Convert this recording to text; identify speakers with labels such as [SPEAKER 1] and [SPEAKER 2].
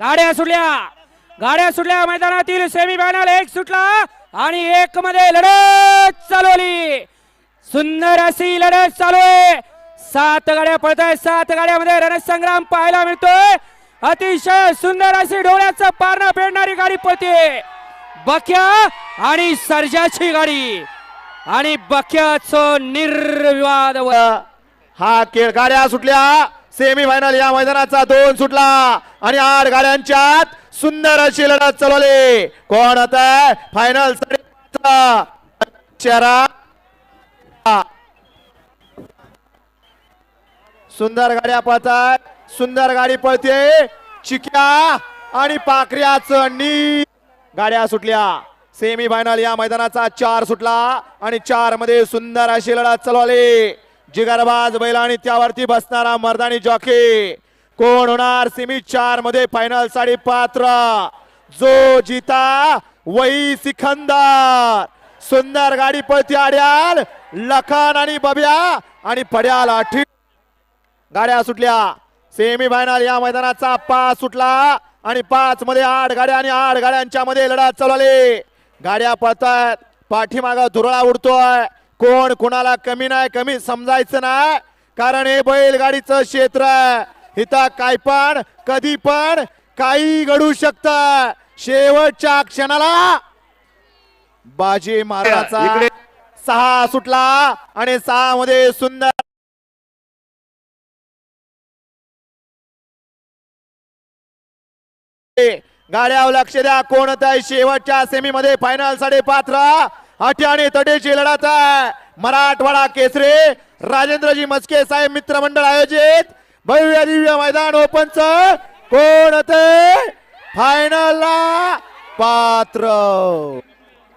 [SPEAKER 1] गाड्या सुटल्या. गाड्या सुटल्या मैदानातील सेमी फायनल एक सुटला आणि एक मध्ये लढत चालवली सुंदर अशी लढत चालू आहे. सात गाड्या पळत आहेत सात गाड्यामध्ये रणसंग्राम पाहायला मिळतोय. अतिशय सुंदर अशी डोळ्याचं पारणं फेडणारी गाडी पळते. बख्या आणि सर्जाची गाडी. आणि बख्याच निर्विवाद
[SPEAKER 2] हा खेळ गाड्या सुटल्या. सेमी फायनल या मैदानाचा दोन सुटला आणि आठ गाड्यांच्यात सुंदर अशी लढत चालवली. कोण आता फायनल चेहरा. सुंदर गाड्या पळतात सुंदर गाडी पळते चिक्या आणि पाखऱ्याचं नी गाड्या सुटल्या. सेमी फायनल या मैदानाचा चार सुटला आणि चारमध्ये सुंदर अशी लढत चालवली. जिगरबाज बैल आणि त्यावरती बसणारा मर्दानी जॉकी. कोण होणार? सेमी चारमध्ये फायनलसाठी पात्र. जो जिता वही सिखंदर सुंदर गाडी पळती आड्याल लखन आणि बब्या आणि पड्याल आठी. गाड्या सुटल्या. सेमी फायनल या मैदानाचा पाच सुटला आणि पाच मध्ये आठ गाड्या आणि आठ गाड्यांच्या मध्ये लढा चालवली गाड्या पळतात. पाठीमागा धुरळा उडतोय. कोण कुणाला कमी नाही कमी समजायचं नाही. कारण हे बैलगाडीचं क्षेत्र आहे. इथं काय पण कधी पण काही घडू शकत. शेवटच्या क्षणाला बाजी
[SPEAKER 3] इकडे.
[SPEAKER 2] सहा सुटला आणि सहा मध्ये सुंदर गाड्यावर लक्ष द्या. कोण आहे शेवटच्या सेमी मध्ये फायनलसाठी पात्र अटी आणि तटेची लढत आहे. मराठवाडा केसरी राजेंद्रजी मस्के साहेब मित्रमंडळ आयोजित भव्य दिव्य मैदान ओपनच कोण फायनल पात्र.